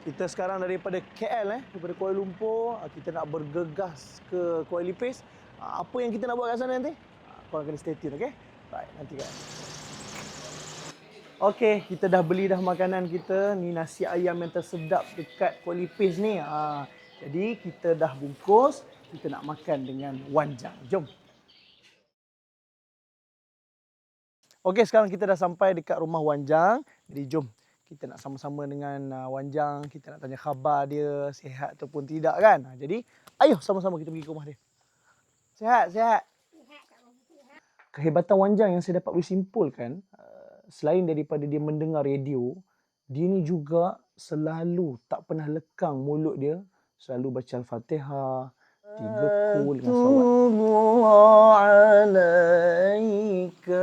Kita sekarang daripada KL eh, daripada Kuala Lumpur, ah, kita nak bergegas ke Kuala Lipis. Ah, Apa yang kita nak buat kat sana nanti? Ah, Korang kena stay tune, okay? Right, nanti kan. Okey, kita dah beli dah makanan kita. Ni nasi ayam yang tersedap dekat Kuala Lipis ni. Ha, jadi kita dah bungkus, kita nak makan dengan wanjang. Jom. Okey, sekarang kita dah sampai dekat rumah Wanjang. Jadi jom kita nak sama-sama dengan uh, Wanjang, kita nak tanya khabar dia, sihat ataupun tidak kan. Ha, jadi ayo sama-sama kita pergi ke rumah dia. Sihat, sihat. Kehebatan Wanjang yang saya dapat boleh simpulkan, uh, selain daripada dia mendengar radio, dia ni juga selalu tak pernah lekang mulut dia, selalu baca Al-Fatihah, tiga kul dengan alaika